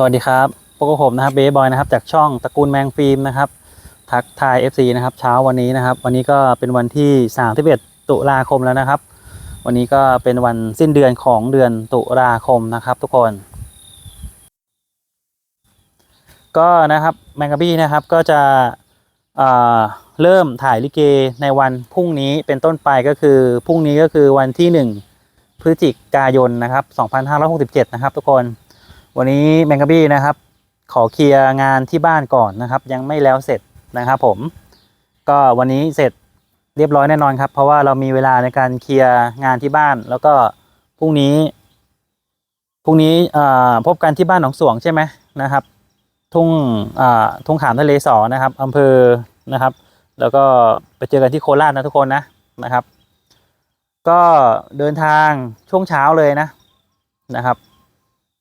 สวัสดีครับพวกผมนะครับเบย์บอยนะครับจากช่องตระกูลแมงฟิล์มนะครับทักทาย FC นะครับเช้าวันนี้นะครับ วันนี้ก็เป็นวันที่31ตุลาคมแล้วนะครับ วันนี้ก็เป็นวันสิ้นเดือนของเดือนตุลาคมนะครับ ทุกคน ก็นะครับแมงกะบี้นะครับก็จะเเริ่มถ่ายลิเกในวันพรุ่งนี้เป็นต้นไปก็คือพรุ่งนี้ก็คือวันที่ 1 พฤศจิกายนนะครับ 2567 นะครับ ทุกคน วันนี้แมงกะบี้นะครับ ขอเคลียร์งานที่บ้านก่อนนะครับ ยังไม่แล้วเสร็จนะครับผม ก็วันนี้เสร็จเรียบร้อยแน่นอนครับ เพราะว่าเรามีเวลาในการเคลียร์งานที่บ้าน แล้วก็พรุ่งนี้พรุ่งนี้พบกันที่บ้านหนองสวงใช่ไหมนะครับ ทุ่งทุ่งขามทะเลสอนะครับอำเภอนะครับ แล้วก็ไปเจอกันที่โคราชนะทุกคนนะนะครับ ก็เดินทางช่วงเช้าเลยนะนะครับ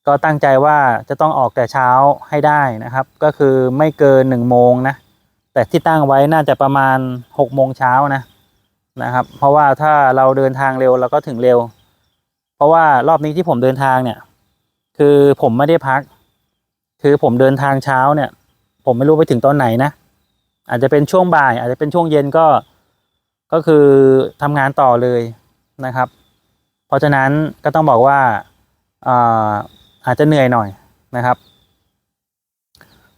ก็ตั้งใจว่าจะต้องออกแต่เช้าให้ได้นะครับ ก็คือไม่เกินหนึ่งโมงนะ แต่ที่ตั้งไว้น่าจะประมาณหกโมงเช้านะนะครับ เพราะว่าถ้าเราเดินทางเร็วเราก็ถึงเร็ว เพราะว่ารอบนี้ที่ผมเดินทางเนี่ย คือผมไม่ได้พัก คือผมเดินทางเช้าเนี่ย ผมไม่รู้ไปถึงตอนไหนนะ อาจจะเป็นช่วงบ่าย อาจจะเป็นช่วงเย็นก็ ก็คือทำงานต่อเลยนะครับ เพราะฉะนั้นก็ต้องบอกว่า อาจจะเหนื่อยหน่อยนะครับ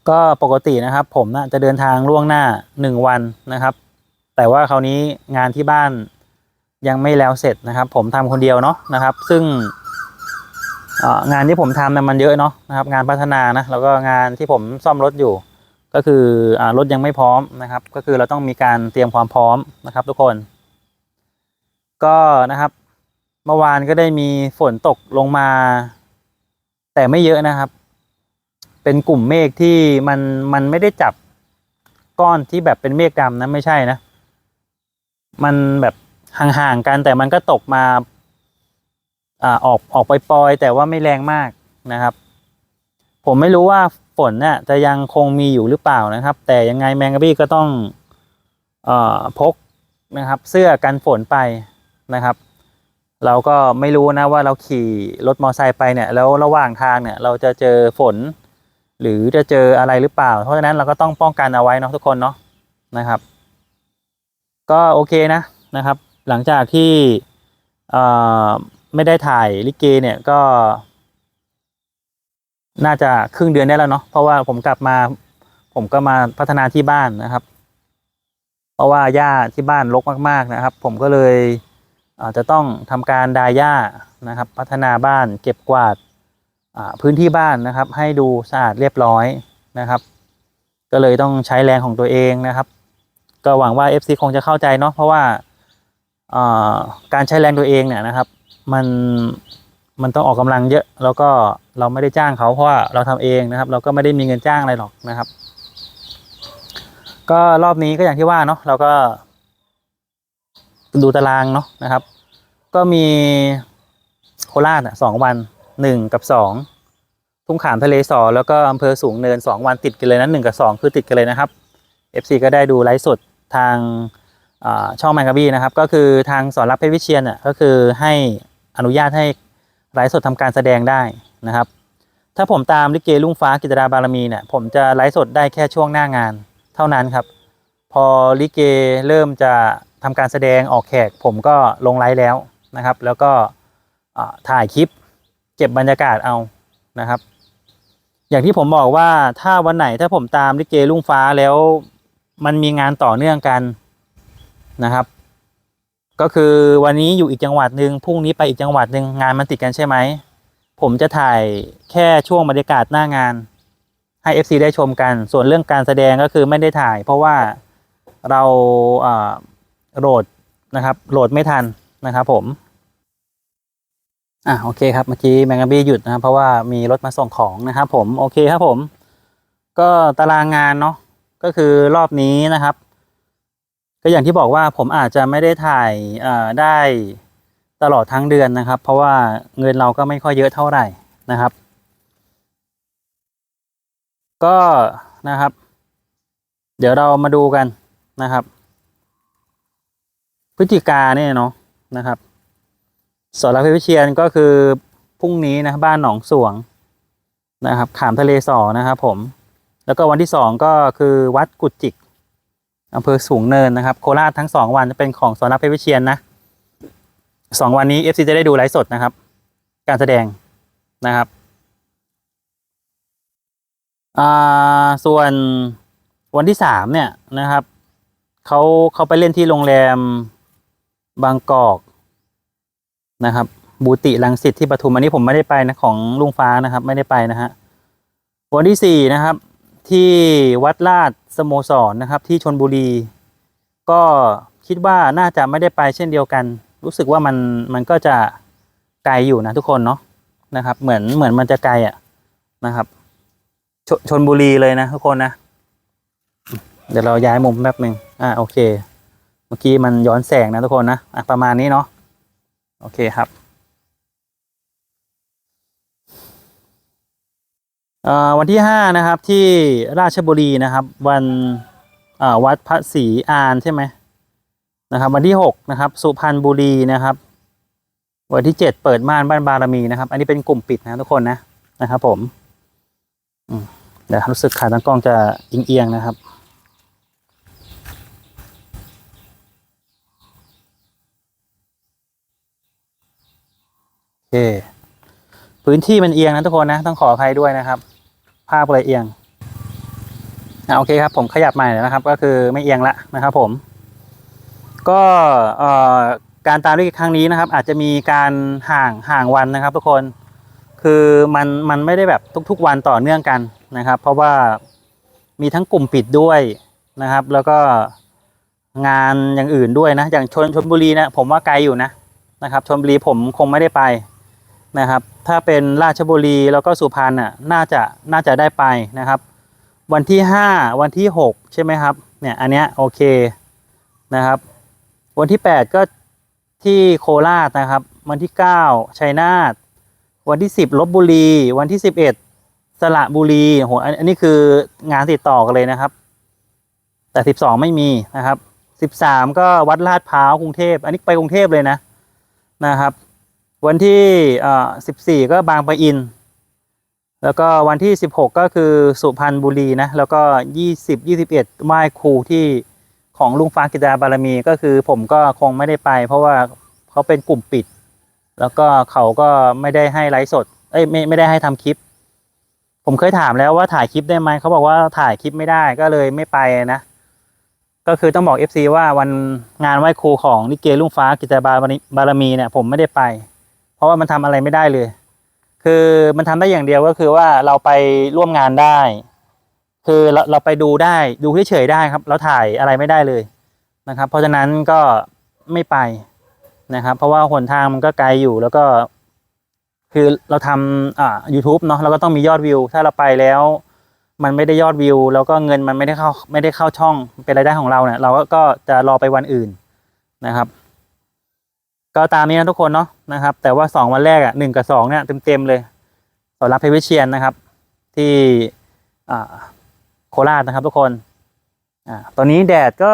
ก็ปกตินะครับ ผมนะจะเดินทางล่วงหน้าหนึ่งวันนะครับ แต่ว่าคราวนี้งานที่บ้านยังไม่แล้วเสร็จนะครับ ผมทำคนเดียวเนาะนะครับ ซึ่งงานที่ผมทำเนี่ยมันเยอะเนาะนะครับ งานพัฒนานะแล้วก็งานที่ผมซ่อมรถอยู่ ก็คืออรถยังไม่พร้อมนะครับ ก็คือเราต้องมีการเตรียมความพร้อมนะครับ ทุกคน ก็นะครับ เมื่อวานก็ได้มีฝนตกลงมา แต่ไม่เยอะนะครับ เป็นกลุ่มเมฆที่มันมันไม่ได้จับก้อนที่แบบเป็นเมฆดำนะไม่ใช่นะ มันแบบห่างๆกันแต่มันก็ตกมาอ่าออกออกไปปลอยๆแต่ว่าไม่แรงมากนะครับ ผมไม่รู้ว่าฝนเนี่ยจะยังคงมีอยู่หรือเปล่านะครับ แต่ยังไงแมงกะบี้ก็ต้องเอ่อพกนะครับ เสื้อกันฝนไปนะครับ เราก็ไม่รู้นะว่าเราขี่รถมอเตอร์ไซค์ไปเนี่ยแล้วระหว่างทางเนี่ยเราจะเจอฝน หรือจะเจออะไรหรือเปล่า เพราะฉะนั้นเราก็ต้องป้องกันเอาไว้เนาะทุกคนเนาะนะครับ ก็โอเคนะนะครับ หลังจากที่เอ่อไม่ได้ถ่ายลิเกเนี่ยก็ น่าจะครึ่งเดือนได้แล้วเนาะเพราะว่าผมกลับมา ผมก็มาพัฒนาที่บ้านนะครับ เพราะว่าหญ้าที่บ้านรกมาก ๆนะครับ ผมก็เลย จจะต้องทำการดาหญ้านะครับ พัฒนาบ้านเก็บกวาดพื้นที่บ้านนะครับ ให้ดูสะอาดเรียบร้อยนะครับ ก็เลยต้องใช้แรงของตัวเองนะครับ ก็หวังว่า FC คงจะเข้าใจเนาะเพราะว่าอ่าการใช้แรงตัวเองเนี่ยนะครับ มันมันต้องออกกำลังเยอะ แล้วก็เราไม่ได้จ้างเขาเพราะว่าเราทำเองนะครับ เราก็ไม่ได้มีเงินจ้างอะไรหรอกนะครับ ก็รอบนี้ก็อย่างที่ว่าเนาะเราก็ ดูตารางเนาะนะครับ ก็มีโคราชสองวันหนึ่งกับสองทุ่งขามทะเลสอแล้วก็อำเภอสูงเนินสองวันติดกันเลยนะหนึ่งกับสองคือติดกันเลยนะครับ FC ก็ได้ดูไลฟ์สดทางช่องแมงกะบี้นะครับ ก็คือทางสอนรับเพชรวิเชียนอะก็คือให้อนุญาตให้ไลฟ์สดทำการแสดงได้นะครับ ถ้าผมตามลิเกลุงฟ้ากิตราบารมีเนี่ยผมจะไลฟ์สดได้แค่ช่วงหน้างานเท่านั้นครับ พอลิเกเริ่มจะ ทำการแสดงออกแขกผมก็ลงไลฟ์แล้วนะครับ แล้วก็ถ่ายคลิปเก็บบรรยากาศเอานะครับ อย่างที่ผมบอกว่าถ้าวันไหนถ้าผมตามลิเกลุงฟ้าแล้วมันมีงานต่อเนื่องกันนะครับ ก็คือวันนี้อยู่อีกจังหวัดหนึ่งพรุ่งนี้ไปอีกจังหวัดหนึ่งงานมันติดกันใช่ไหมผมจะถ่ายแค่ช่วงบรรยากาศหน้างานให้ FC ได้ชมกัน ส่วนเรื่องการแสดงก็คือไม่ได้ถ่าย เพราะว่าเราอ่า โหลดนะครับ โหลดไม่ทันนะครับ ผม อะโอเคครับเมื่อกี้แมงกะบี้หยุดนะครับเพราะว่ามีรถมาส่งของนะครับ ผมโอเคครับผม ก็ตารางงานเนาะก็คือรอบนี้นะครับ ก็อย่างที่บอกว่าผมอาจจะไม่ได้ถ่ายเอ่อได้ตลอดทั้งเดือนนะครับ เพราะว่าเงินเราก็ไม่ค่อยเยอะเท่าไหร่นะครับ ก็นะครับ เดี๋ยวเรามาดูกันนะครับ พฤศจิกาเนี่ยเนาะนะครับสอนรับเพชรวิเชียนก็คือพรุ่งนี้นะบ้านหนองสวงนะครับขามทะเลสอนะครับผม แล้วก็วันที่สองก็คือวัดกุจิกอำเภอสูงเนินนะครับ โคราชทั้งสองวันจะเป็นของสอนรักพิเชียนนะสองวันนี้ FC จะได้ดูไลฟ์สดนะครับ การแสดงนะครับอ่าส่วนวันที่สามเนี่ยนะครับเขาเขาไปเล่นที่โรงแรม บางกอกนะครับ บูติลังสิตที่ปทุมอันนี้ผมไม่ได้ไปนะของลุงฟ้านะครับ ไม่ได้ไปนะฮะวันที่สี่นะครับ ที่วัดลาดสโมสรนะครับ ที่ชนบุรี ก็คิดว่าน่าจะไม่ได้ไปเช่นเดียวกัน รู้สึกว่ามันมันก็จะไกลอยู่นะทุกคนเนาะนะครับ เหมือนเหมือนมันจะไกลอะนะครับชชนบุรีเลยนะทุกคนนะ เดี๋ยวเราย้ายมุมแป๊บหนึ่งอ่าโอเค เมื่อกี้มันย้อนแสงนะทุกคนนะอะประมาณนี้เนาะโอเคครับวันที่ห้านะครับที่ราชบุรีนะครับ วันวัดพระศรีอานใช่ไหมนะครับ วันที่หกนะครับสุพรรณบุรีนะครับ วันที่เจ็ดเปิดม่านบ้านบารมีนะครับ อันนี้เป็นกลุ่มปิดนะทุกคนนะนะครับ ผมเดี๋ยวรู้สึกขาตั้งกล้องจะเอียงๆนะครับ เค พื้นที่มันเอียงนะทุกคนนะ ต้องขออภัยด้วยนะครับ ภาพเลยเอียงอะโอเคครับ ผมขยับใหม่แล้วนะครับ ก็คือไม่เอียงละนะครับ ผม ก็เอ่อการตามด้วยครั้งนี้นะครับ อาจจะมีการห่างห่างวันนะครับ ทุกคนคือมันมันไม่ได้แบบทุก ๆ วันต่อเนื่องกันนะครับ เพราะว่ามีทั้งกลุ่มปิดด้วยนะครับ แล้วก็งานอย่างอื่นด้วยนะ อย่างชนชนบุรีนะผมว่าไกลอยู่นะนะครับชนบุรีผมคงไม่ได้ไป นะครับ ถ้าเป็นราชบุรีแล้วก็สุพรรณน่ะน่าจะน่าจะได้ไปนะครับ วันที่ห้าวันที่หกใช่ไหมครับเนี่ยอันเนี้ยโอเคนะครับ วันที่แปดก็ที่โคราชนะครับ วันที่เก้าชัยนาทวันที่สิบลบบุรี วันที่สิบเอ็ดสระบุรีโหอันนี้คืองานติดต่อกันเลยนะครับ แต่สิบสองไม่มีนะครับสิบสามก็วัดลาดพร้าวกรุงเทพ อันนี้ไปกรุงเทพเลยนะนะครับ วันที่เอ่อสิบสี่ก็บางปะอิน แล้วก็วันที่สิบหกก็คือสุพรรณบุรีนะ แล้วก็ยี่สิบยี่สิบเอ็ดไหว้ครูที่ของลุงฟ้ากิจดาบารมีก็คือผมก็คงไม่ได้ไป เพราะว่าเขาเป็นกลุ่มปิด แล้วก็เขาก็ไม่ได้ให้ไลฟ์สด เอ้ยไม่ไม่ได้ให้ทำคลิป ผมเคยถามแล้วว่าถ่ายคลิปได้ไหมเขาบอกว่าถ่ายคลิปไม่ได้ก็เลยไม่ไปนะก็คือต้องบอก FC ว่าวันงานไหว้ครูของนิเกลุงฟ้ากิจบาบารมีเนี่ยผมไม่ได้ไป เพราะว่ามันทำอะไรไม่ได้เลย คือมันทำได้อย่างเดียวก็คือว่าเราไปร่วมงานได้ คือเราเราไปดูได้ดูเฉยๆได้ครับ เราถ่ายอะไรไม่ได้เลยนะครับ เพราะฉะนั้นก็ไม่ไปนะครับ เพราะว่าหนทางมันก็ไกลอยู่แล้วก็ คือเราทำอ่า YouTube เนาะเราก็ต้องมียอดวิว ถ้าเราไปแล้วมันไม่ได้ยอดวิว แล้วก็เงินมันไม่ได้เข้าไม่ได้เข้าช่องเป็นรายได้ของเราเนี่ยเราก็จะรอไปวันอื่นนะครับ ก็ตามนี้นะทุกคนเนาะนะครับ แต่ว่าสองวันแรกอะหนึ่งกับสองเนี่ยเต็มๆเลยสอนรับเพชรวิเชียนนะครับ ที่โคราชนะครับทุกคนอตอนนี้แดดก็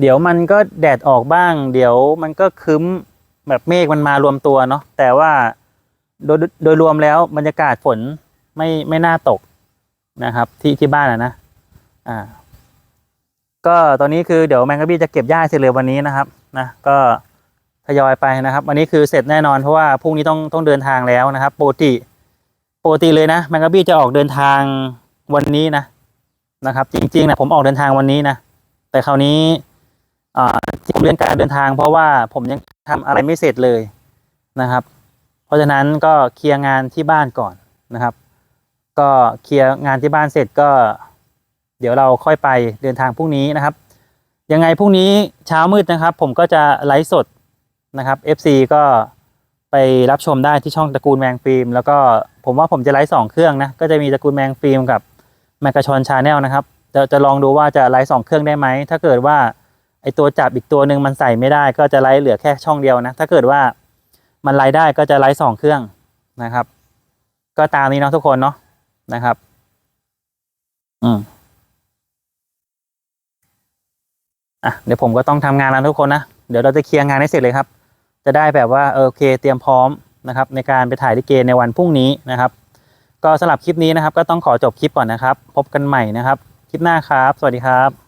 เดี๋ยวมันก็แดดออกบ้าง เดี๋ยวมันก็คึ้มแบบเมฆมันมารวมตัวเนาะแต่ว่าโดยโดยรวมแล้วบรรยากาศฝนไม่ไม่น่าตกนะครับ ที่ที่บ้านอะนะ อ่า ก็ตอนนี้คือเดี๋ยวแมงกะบี้จะเก็บหญ้าเสร็จเลยวันนี้นะครับนะก็ทยอยไปนะครับวันนี้คือเสร็จแน่นอนเพราะว่าพรุ่งนี้ต้องต้องเดินทางแล้วนะครับปกติปกติเลยนะแมงกะบี้จะออกเดินทางวันนี้นะนะครับ จริงๆนะผมออกเดินทางวันนี้นะแต่คราวนี้ผมเลื่อนการเดินทาง เพราะว่าผมยังทำอะไรไม่เสร็จเลยนะครับ เพราะฉะนั้นก็เคลียร์งานที่บ้านก่อนนะครับ ก็เคลียร์งานที่บ้านเสร็จก็ เดี๋ยวเราค่อยไปเดินทางพรุ่งนี้นะครับ ยังไงพรุ่งนี้เช้ามืดนะครับ ผมก็จะไลฟ์สดนะครับ FC ก็ไปรับชมได้ที่ช่องตระกูลแมงฟิล์มแล้วก็ผมว่าผมจะไลฟ์สองเครื่องนะก็จะมีตระกูลแมงฟิล์มกับแมกกาชอนชาแนลนะครับจะจะลองดูว่าจะไลฟ์สองเครื่องได้ไหมถ้าเกิดว่าไอตัวจับอีกตัวหนึ่งมันใส่ไม่ได้ ก็จะไลฟ์เหลือแค่ช่องเดียวนะถ้าเกิดว่ามันไลฟ์ได้ก็จะไลฟ์สองเครื่องนะครับ ก็ตามนี้เนาะทุกคนเนาะนะครับ อืม อะเดี๋ยวผมก็ต้องทำงานแล้วทุกคนนะ เดี๋ยวเราจะเคลียร์งานให้เสร็จเลยครับ จะได้แบบว่าเออโอเคเตรียมพร้อมนะครับในการไปถ่ายลิเกในวันพรุ่งนี้นะครับ ก็สำหรับคลิปนี้นะครับ ก็ต้องขอจบคลิปก่อนนะครับ พบกันใหม่นะครับ คลิปหน้าครับ สวัสดีครับ